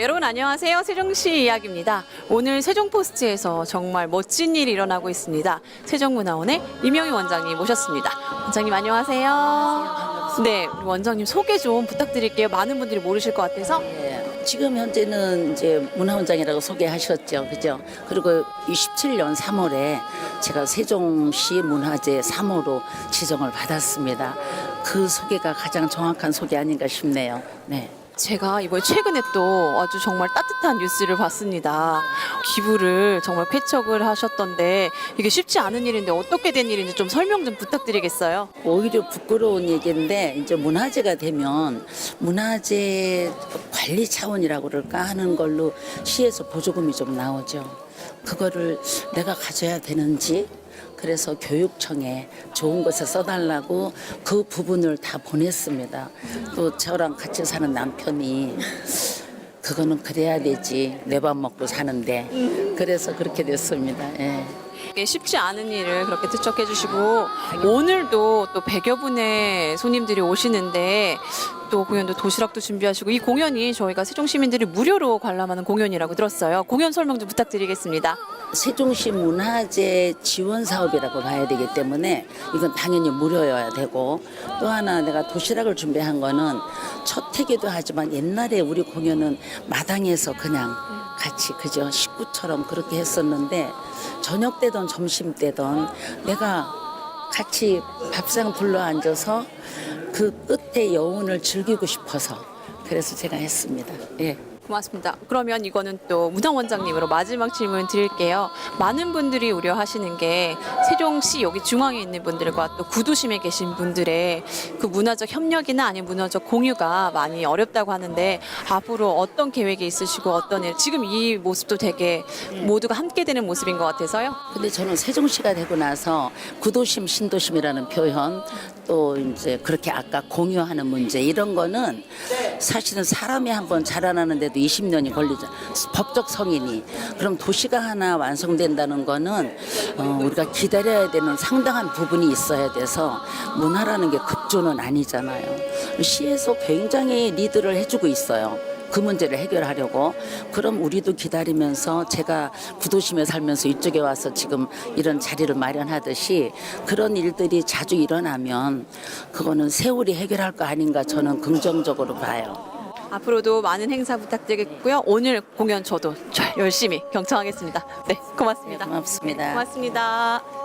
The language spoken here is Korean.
여러분 안녕하세요. 세종시 이야기입니다. 오늘 세종포스트에서 정말 멋진 일이 일어나고 있습니다. 세종문화원의 이명희 원장님 모셨습니다. 원장님 안녕하세요. 네, 우리 원장님 소개 좀 부탁드릴게요. 많은 분들이 모르실 것 같아서. 예, 지금 현재는 이제 문화원장이라고 소개하셨죠, 그죠? 그리고 27년 3월에 제가 세종시 문화재 3호로 지정을 받았습니다. 그 소개가 가장 정확한 소개 아닌가 싶네요. 네. 제가 이번에 최근에 또 아주 정말 따뜻한 뉴스를 봤습니다. 기부를 정말 쾌척을 하셨던데 이게 쉽지 않은 일인데 어떻게 된 일인지 좀 설명 좀 부탁드리겠어요. 오히려 부끄러운 얘기인데 이제 문화재가 되면 문화재 관리 차원이라고 그럴까 하는 걸로 시에서 보조금이 좀 나오죠. 그거를 내가 가져야 되는지 그래서 교육청에 좋은 곳에 써달라고 그 부분을 다 보냈습니다. 또 저랑 같이 사는 남편이 그거는 그래야 되지 내 밥 먹고 사는데 그래서 그렇게 됐습니다. 예. 쉽지 않은 일을 그렇게 투척해 주시고 오늘도 또 100여 분의 손님들이 오시는데 또 공연도 도시락도 준비하시고 이 공연이 저희가 세종 시민들이 무료로 관람하는 공연이라고 들었어요. 공연 설명 좀 부탁드리겠습니다. 세종시 문화재 지원 사업이라고 봐야 되기 때문에 이건 당연히 무료여야 되고 또 하나 내가 도시락을 준비한 거는 첫 해기도 하지만 옛날에 우리 공연은 마당에서 그냥 같이 그저 식구처럼 그렇게 했었는데 저녁 때든 점심 때든 내가 같이 밥상 둘러 앉아서 그 끝에 여운을 즐기고 싶어서 그래서 제가 했습니다. 예. 고맙습니다. 그러면 이거는 또 문화원장님으로 마지막 질문 드릴게요. 많은 분들이 우려하시는 게 세종시 여기 중앙에 있는 분들과 또 구도심에 계신 분들의 그 문화적 협력이나 아니면 문화적 공유가 많이 어렵다고 하는데 앞으로 어떤 계획이 있으시고 어떤 일 지금 이 모습도 되게 모두가 함께 되는 모습인 것 같아서요. 근데 저는 세종시가 되고 나서 구도심 신도심이라는 표현 또 이제 그렇게 아까 공유하는 문제 이런 거는 사실은 사람이 한번 자라나는데도 20년이 걸리죠. 법적 성인이 그럼 도시가 하나 완성된다는 거는 어, 우리가 기다려야 되는 상당한 부분이 있어야 돼서 문화라는 게 급조는 아니잖아요. 시에서 굉장히 리드를 해주고 있어요. 그 문제를 해결하려고 그럼 우리도 기다리면서 제가 구도심에 살면서 이쪽에 와서 지금 이런 자리를 마련하듯이 그런 일들이 자주 일어나면 그거는 세월이 해결할 거 아닌가 저는 긍정적으로 봐요. 앞으로도 많은 행사 부탁드리겠고요. 오늘 공연 저도 잘 열심히 경청하겠습니다. 네, 고맙습니다. 고맙습니다. 고맙습니다.